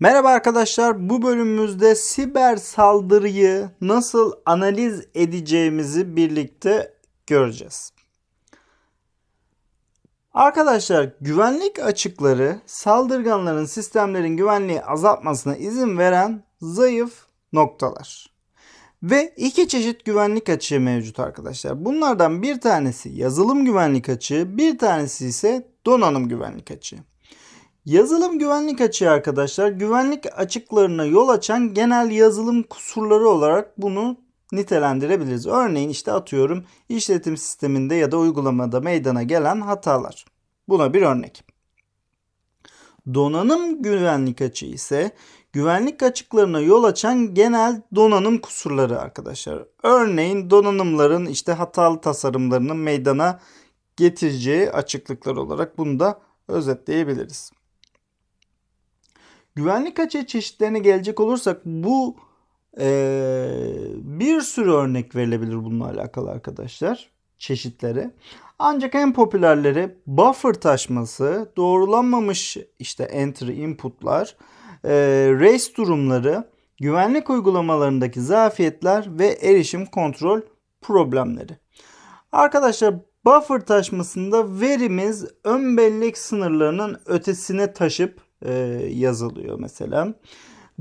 Merhaba arkadaşlar. Bu bölümümüzde siber saldırıyı nasıl analiz edeceğimizi birlikte göreceğiz. Arkadaşlar güvenlik açıkları saldırganların sistemlerin güvenliği azaltmasına izin veren zayıf noktalar. Ve iki çeşit güvenlik açığı mevcut arkadaşlar. Bunlardan bir tanesi yazılım güvenlik açığı, bir tanesi ise donanım güvenlik açığı. Yazılım güvenlik açığı arkadaşlar güvenlik açıklarına yol açan genel yazılım kusurları olarak bunu nitelendirebiliriz. Örneğin işte atıyorum işletim sisteminde ya da uygulamada meydana gelen hatalar. Buna bir örnek. Donanım güvenlik açığı ise güvenlik açıklarına yol açan genel donanım kusurları arkadaşlar. Örneğin donanımların işte hatalı tasarımlarının meydana getireceği açıklıklar olarak bunu da özetleyebiliriz. Güvenlik açığı çeşitlerine gelecek olursak bu e, bir sürü örnek verilebilir bununla alakalı arkadaşlar çeşitleri. Ancak en popülerleri buffer taşması, doğrulanmamış işte entry inputlar, e, race durumları, güvenlik uygulamalarındaki zafiyetler ve erişim kontrol problemleri. Arkadaşlar buffer taşmasında verimiz ön bellek sınırlarının ötesine taşıp e, yazılıyor mesela.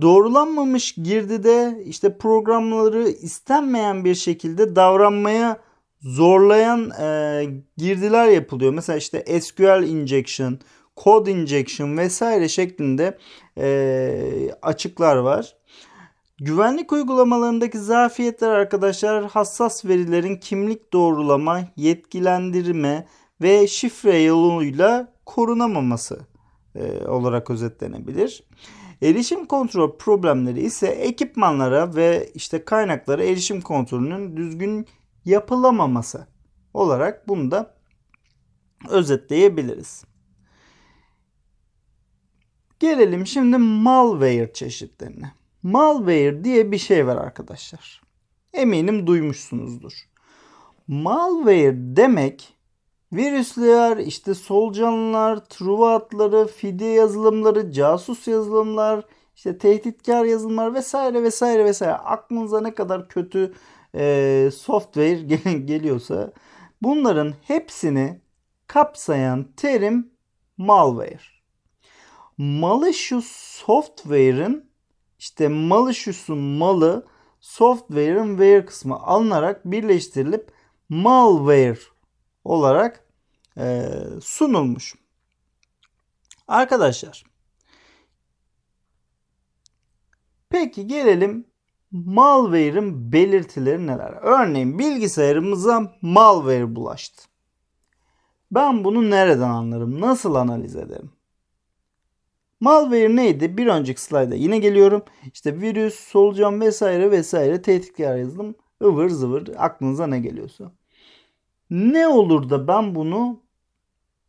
Doğrulanmamış girdide işte programları istenmeyen bir şekilde davranmaya zorlayan e, girdiler yapılıyor. Mesela işte SQL injection, code injection vesaire şeklinde e, açıklar var. Güvenlik uygulamalarındaki zafiyetler arkadaşlar hassas verilerin kimlik doğrulama, yetkilendirme ve şifre yoluyla korunamaması e, olarak özetlenebilir. Erişim kontrol problemleri ise ekipmanlara ve işte kaynaklara erişim kontrolünün düzgün yapılamaması olarak bunu da özetleyebiliriz. Gelelim şimdi malware çeşitlerine. Malware diye bir şey var arkadaşlar. Eminim duymuşsunuzdur. Malware demek virüsler, işte solucanlar, truva atları, fidye yazılımları, casus yazılımlar, işte tehditkar yazılımlar vesaire vesaire vesaire aklınıza ne kadar kötü e, software gel- geliyorsa bunların hepsini kapsayan terim malware. Malicious software'ın işte malicious'un malı software'ın ware kısmı alınarak birleştirilip malware olarak e, sunulmuş. Arkadaşlar peki gelelim malware'ın belirtileri neler? Örneğin bilgisayarımıza malware bulaştı. Ben bunu nereden anlarım? Nasıl analiz ederim? Malware neydi? Bir önceki slayda yine geliyorum. İşte virüs, solucan vesaire vesaire tehditkar yazılım ıvır zıvır aklınıza ne geliyorsa. Ne olur da ben bunu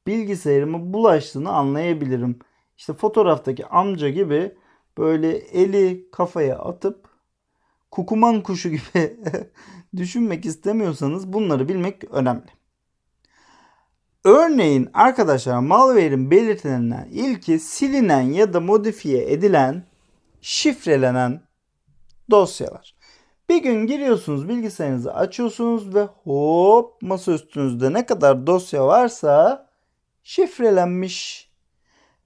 bilgisayarıma bulaştığını anlayabilirim. İşte fotoğraftaki amca gibi böyle eli kafaya atıp kukuman kuşu gibi düşünmek istemiyorsanız bunları bilmek önemli. Örneğin arkadaşlar malware'in belirtilerinden ilki silinen ya da modifiye edilen şifrelenen dosyalar. Bir gün giriyorsunuz bilgisayarınızı açıyorsunuz ve hop masa üstünüzde ne kadar dosya varsa şifrelenmiş.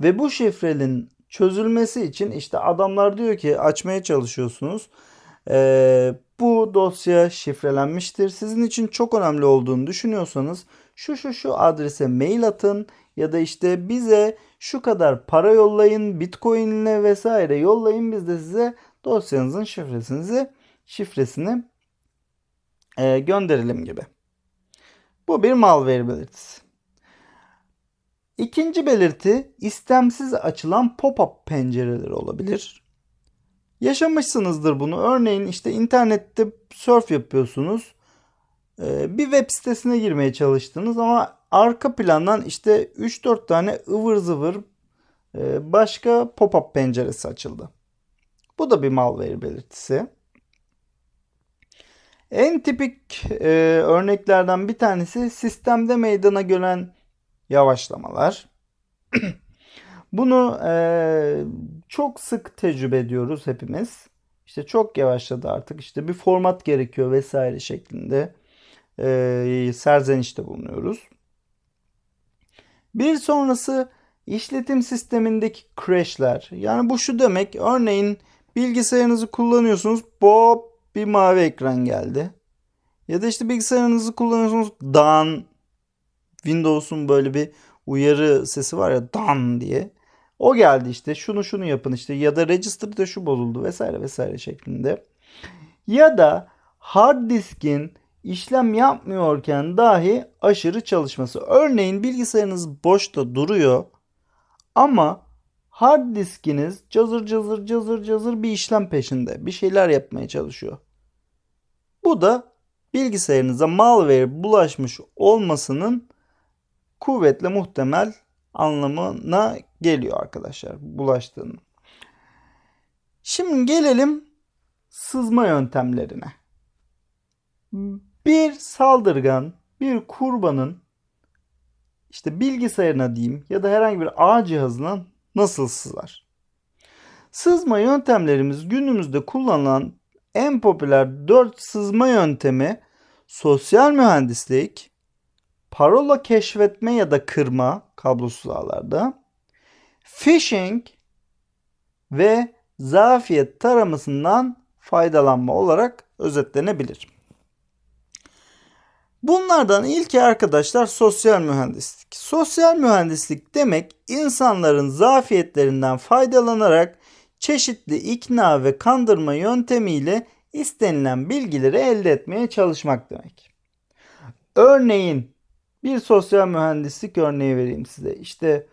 Ve bu şifrenin çözülmesi için işte adamlar diyor ki açmaya çalışıyorsunuz. Ee, bu dosya şifrelenmiştir. Sizin için çok önemli olduğunu düşünüyorsanız şu şu şu adrese mail atın ya da işte bize şu kadar para yollayın, bitcoin ile vesaire yollayın biz de size dosyanızın şifresinizi şifresini e, gönderelim gibi. Bu bir malware belirtisi. İkinci belirti istemsiz açılan pop-up pencereleri olabilir. Yaşamışsınızdır bunu. Örneğin işte internette surf yapıyorsunuz. Ee, bir web sitesine girmeye çalıştınız ama arka plandan işte 3-4 tane ıvır zıvır e, başka pop-up penceresi açıldı. Bu da bir malware belirtisi. En tipik e, örneklerden bir tanesi sistemde meydana gelen yavaşlamalar. Bunu e, çok sık tecrübe ediyoruz hepimiz. İşte çok yavaşladı artık. İşte bir format gerekiyor vesaire şeklinde e, serzenişte bulunuyoruz. Bir sonrası işletim sistemindeki crashler. Yani bu şu demek. Örneğin bilgisayarınızı kullanıyorsunuz. Bob bir mavi ekran geldi. Ya da işte bilgisayarınızı kullanıyorsunuz. Dan Windows'un böyle bir uyarı sesi var ya dan diye. O geldi işte şunu şunu yapın işte ya da register'da şu bozuldu vesaire vesaire şeklinde. Ya da hard diskin işlem yapmıyorken dahi aşırı çalışması. Örneğin bilgisayarınız boşta duruyor ama hard diskiniz cazır cazır cazır cazır bir işlem peşinde. Bir şeyler yapmaya çalışıyor. Bu da bilgisayarınıza malware bulaşmış olmasının kuvvetle muhtemel anlamına geliyor arkadaşlar bulaştığını. Şimdi gelelim sızma yöntemlerine. Bir saldırgan bir kurbanın işte bilgisayarına diyeyim ya da herhangi bir ağ cihazına nasıl sızar? Sızma yöntemlerimiz günümüzde kullanılan en popüler 4 sızma yöntemi sosyal mühendislik, parola keşfetme ya da kırma kablosuz ağlarda, phishing ve zafiyet taramasından faydalanma olarak özetlenebilir. Bunlardan ilki arkadaşlar sosyal mühendislik. Sosyal mühendislik demek insanların zafiyetlerinden faydalanarak çeşitli ikna ve kandırma yöntemiyle istenilen bilgileri elde etmeye çalışmak demek. Örneğin bir sosyal mühendislik örneği vereyim size. İşte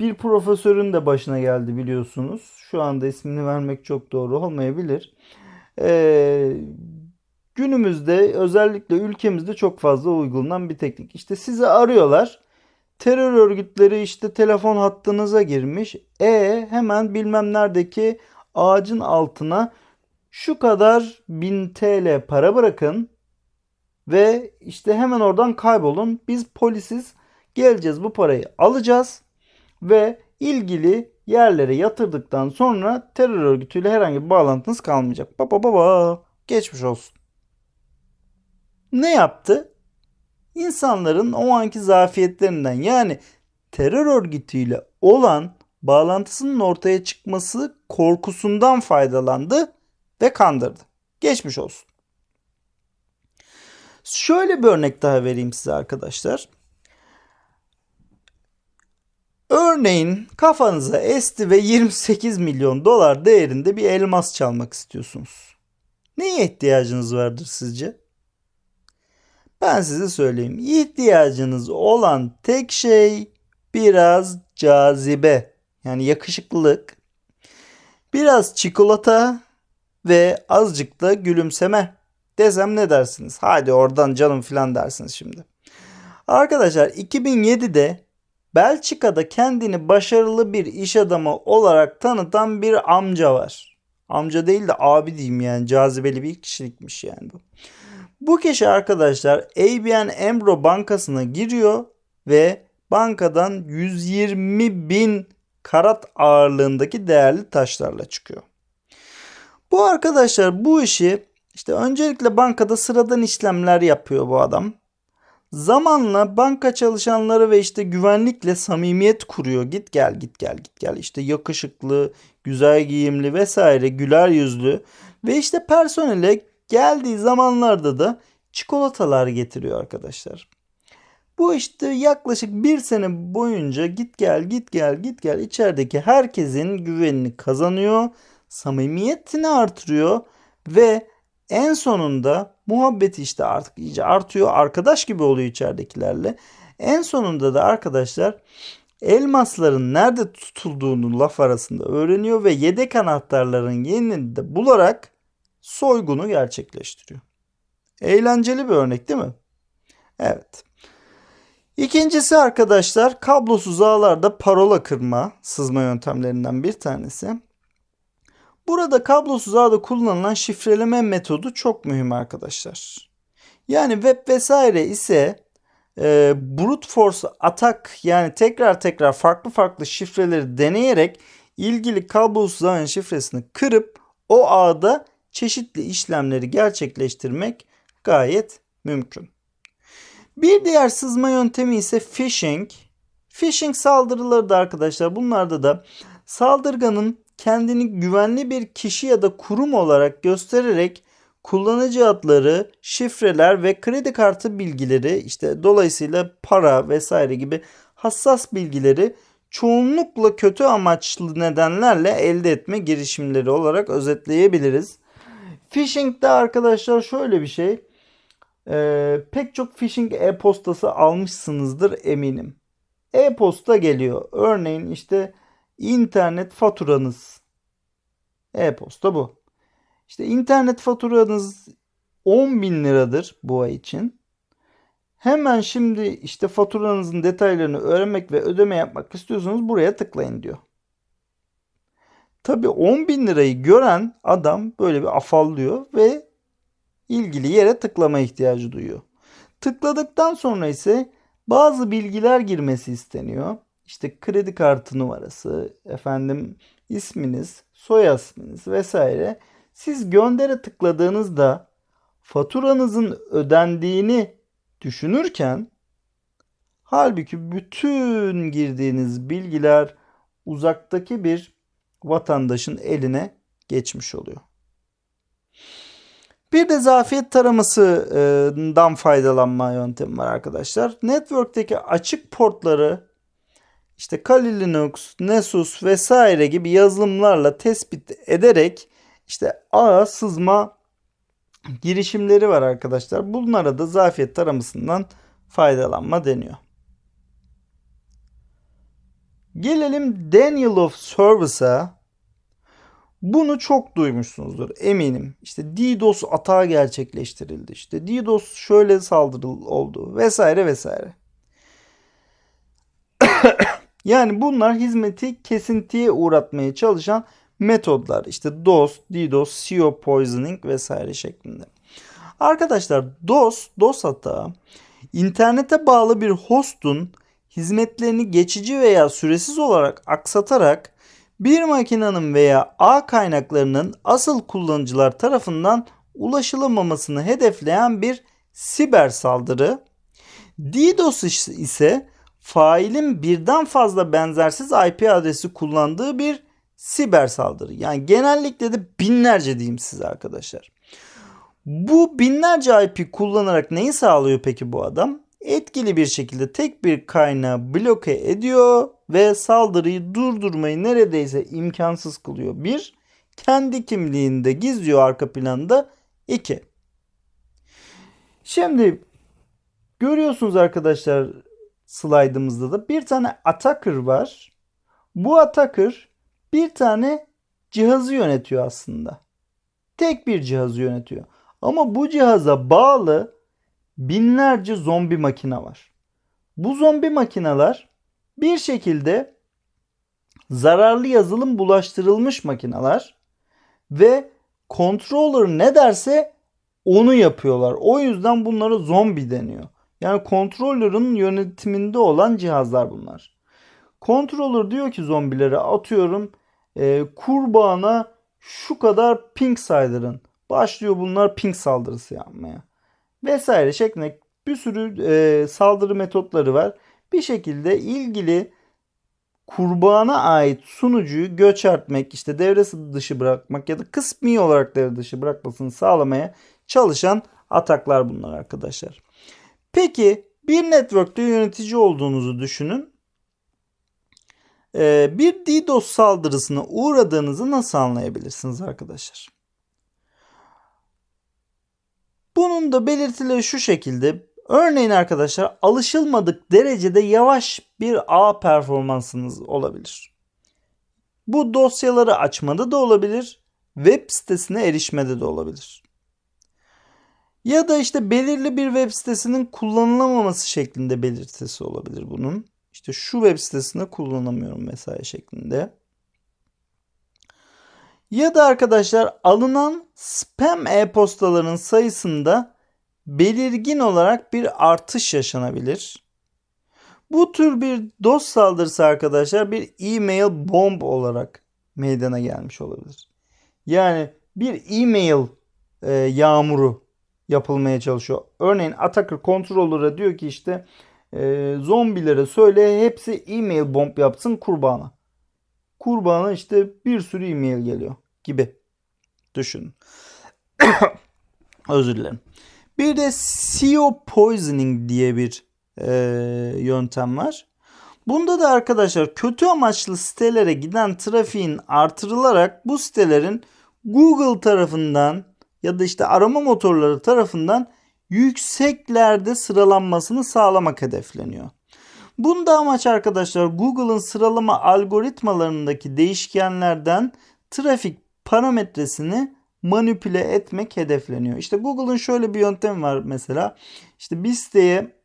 bir profesörün de başına geldi biliyorsunuz. Şu anda ismini vermek çok doğru olmayabilir. Ee, günümüzde özellikle ülkemizde çok fazla uygulanan bir teknik. İşte sizi arıyorlar. Terör örgütleri işte telefon hattınıza girmiş. E hemen bilmem neredeki ağacın altına şu kadar bin TL para bırakın ve işte hemen oradan kaybolun. Biz polisiz geleceğiz bu parayı alacağız ve ilgili yerlere yatırdıktan sonra terör örgütüyle herhangi bir bağlantınız kalmayacak. Baba baba geçmiş olsun. Ne yaptı? İnsanların o anki zafiyetlerinden yani terör örgütüyle olan bağlantısının ortaya çıkması korkusundan faydalandı ve kandırdı. Geçmiş olsun. Şöyle bir örnek daha vereyim size arkadaşlar. Örneğin kafanıza esti ve 28 milyon dolar değerinde bir elmas çalmak istiyorsunuz. Neye ihtiyacınız vardır sizce? Ben size söyleyeyim. İhtiyacınız olan tek şey biraz cazibe. Yani yakışıklılık. Biraz çikolata ve azıcık da gülümseme desem ne dersiniz? Hadi oradan canım filan dersiniz şimdi. Arkadaşlar 2007'de Belçika'da kendini başarılı bir iş adamı olarak tanıtan bir amca var. Amca değil de abi diyeyim yani cazibeli bir kişilikmiş yani bu. Bu kişi arkadaşlar ABN AMRO bankasına giriyor ve bankadan 120 bin karat ağırlığındaki değerli taşlarla çıkıyor. Bu arkadaşlar bu işi işte öncelikle bankada sıradan işlemler yapıyor bu adam. Zamanla banka çalışanları ve işte güvenlikle samimiyet kuruyor. Git gel git gel git gel. İşte yakışıklı, güzel giyimli vesaire güler yüzlü ve işte personele geldiği zamanlarda da çikolatalar getiriyor arkadaşlar. Bu işte yaklaşık bir sene boyunca git gel git gel git gel içerideki herkesin güvenini kazanıyor. Samimiyetini artırıyor ve en sonunda muhabbeti işte artık iyice artıyor. Arkadaş gibi oluyor içeridekilerle. En sonunda da arkadaşlar elmasların nerede tutulduğunu laf arasında öğreniyor ve yedek anahtarların yerini de bularak soygunu gerçekleştiriyor. Eğlenceli bir örnek değil mi? Evet. İkincisi arkadaşlar kablosuz ağlarda parola kırma sızma yöntemlerinden bir tanesi. Burada kablosuz ağda kullanılan şifreleme metodu çok mühim arkadaşlar. Yani web vesaire ise e, brute force atak yani tekrar tekrar farklı farklı şifreleri deneyerek ilgili kablosuz ağın şifresini kırıp o ağda çeşitli işlemleri gerçekleştirmek gayet mümkün. Bir diğer sızma yöntemi ise phishing. Phishing saldırıları da arkadaşlar bunlarda da saldırganın kendini güvenli bir kişi ya da kurum olarak göstererek kullanıcı adları, şifreler ve kredi kartı bilgileri işte dolayısıyla para vesaire gibi hassas bilgileri çoğunlukla kötü amaçlı nedenlerle elde etme girişimleri olarak özetleyebiliriz. Phishing'de arkadaşlar şöyle bir şey. Ee, pek çok phishing e-postası almışsınızdır eminim. E-posta geliyor. Örneğin işte internet faturanız. E-posta bu. İşte internet faturanız 10 bin liradır bu ay için. Hemen şimdi işte faturanızın detaylarını öğrenmek ve ödeme yapmak istiyorsanız buraya tıklayın diyor. Tabi 10 bin lirayı gören adam böyle bir afallıyor ve ilgili yere tıklama ihtiyacı duyuyor. Tıkladıktan sonra ise bazı bilgiler girmesi isteniyor. İşte kredi kartı numarası, efendim isminiz, soy isminiz vesaire. Siz göndere tıkladığınızda faturanızın ödendiğini düşünürken halbuki bütün girdiğiniz bilgiler uzaktaki bir vatandaşın eline geçmiş oluyor. Bir de zafiyet taramasından faydalanma yöntemi var arkadaşlar. Network'teki açık portları işte Kali Linux, Nessus vesaire gibi yazılımlarla tespit ederek işte ağa sızma girişimleri var arkadaşlar. Bunlara da zafiyet taramasından faydalanma deniyor. Gelelim Daniel of Service'a. Bunu çok duymuşsunuzdur eminim. İşte DDoS atağı gerçekleştirildi. İşte DDoS şöyle saldırı oldu vesaire vesaire. yani bunlar hizmeti kesintiye uğratmaya çalışan metodlar. İşte DOS, DDoS, SEO poisoning vesaire şeklinde. Arkadaşlar DOS, DOS atağı internete bağlı bir hostun hizmetlerini geçici veya süresiz olarak aksatarak bir makinenin veya ağ kaynaklarının asıl kullanıcılar tarafından ulaşılamamasını hedefleyen bir siber saldırı. DDoS ise failin birden fazla benzersiz IP adresi kullandığı bir siber saldırı. Yani genellikle de binlerce diyeyim size arkadaşlar. Bu binlerce IP kullanarak neyi sağlıyor peki bu adam? Etkili bir şekilde tek bir kaynağı bloke ediyor ve saldırıyı durdurmayı neredeyse imkansız kılıyor. Bir, kendi kimliğinde gizliyor arka planda. İki, şimdi görüyorsunuz arkadaşlar slaytımızda da bir tane attacker var. Bu attacker bir tane cihazı yönetiyor aslında. Tek bir cihazı yönetiyor. Ama bu cihaza bağlı binlerce zombi makine var. Bu zombi makineler bir şekilde zararlı yazılım bulaştırılmış makineler ve controller ne derse onu yapıyorlar. O yüzden bunlara zombi deniyor. Yani controller'ın yönetiminde olan cihazlar bunlar. Controller diyor ki zombilere atıyorum e, kurbağana şu kadar ping saydırın. Başlıyor bunlar ping saldırısı yapmaya. Vesaire şeklinde bir sürü e, saldırı metotları var. Bir şekilde ilgili kurbağana ait sunucuyu göçertmek, işte devre dışı bırakmak ya da kısmi olarak devre dışı bırakmasını sağlamaya çalışan ataklar bunlar arkadaşlar. Peki bir network'te yönetici olduğunuzu düşünün. Ee, bir DDoS saldırısına uğradığınızı nasıl anlayabilirsiniz arkadaşlar? Bunun da belirtileri şu şekilde. Örneğin arkadaşlar alışılmadık derecede yavaş bir ağ performansınız olabilir. Bu dosyaları açmada da olabilir, web sitesine erişmede de olabilir. Ya da işte belirli bir web sitesinin kullanılamaması şeklinde belirtisi olabilir bunun. İşte şu web sitesinde kullanamıyorum vesaire şeklinde. Ya da arkadaşlar alınan spam e-postaların sayısında belirgin olarak bir artış yaşanabilir. Bu tür bir DOS saldırısı arkadaşlar bir e-mail bomb olarak meydana gelmiş olabilir. Yani bir e-mail e, yağmuru yapılmaya çalışıyor. Örneğin attacker controller'a diyor ki işte e, zombilere söyle hepsi e-mail bomb yapsın kurbağana. Kurbağana işte bir sürü e-mail geliyor gibi. Düşünün. Özür dilerim. Bir de SEO poisoning diye bir e, yöntem var. Bunda da arkadaşlar kötü amaçlı sitelere giden trafiğin artırılarak bu sitelerin Google tarafından ya da işte arama motorları tarafından yükseklerde sıralanmasını sağlamak hedefleniyor. Bunda amaç arkadaşlar Google'ın sıralama algoritmalarındaki değişkenlerden trafik parametresini manipüle etmek hedefleniyor. İşte Google'ın şöyle bir yöntemi var mesela. İşte bir siteye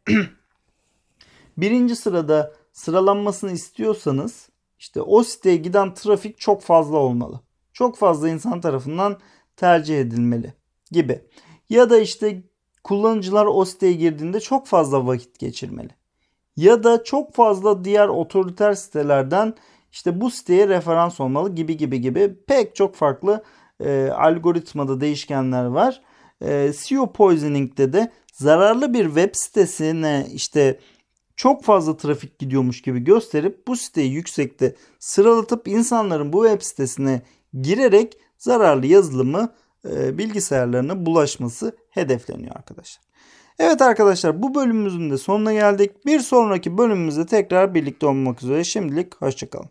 birinci sırada sıralanmasını istiyorsanız işte o siteye giden trafik çok fazla olmalı. Çok fazla insan tarafından tercih edilmeli gibi. Ya da işte kullanıcılar o siteye girdiğinde çok fazla vakit geçirmeli. Ya da çok fazla diğer otoriter sitelerden işte bu siteye referans olmalı gibi gibi gibi pek çok farklı e, algoritmada değişkenler var. E, SEO poisoning'de de zararlı bir web sitesine işte çok fazla trafik gidiyormuş gibi gösterip bu siteyi yüksekte sıralatıp insanların bu web sitesine girerek zararlı yazılımı e, bilgisayarlarına bulaşması hedefleniyor arkadaşlar. Evet arkadaşlar bu bölümümüzün de sonuna geldik. Bir sonraki bölümümüzde tekrar birlikte olmak üzere. Şimdilik hoşçakalın.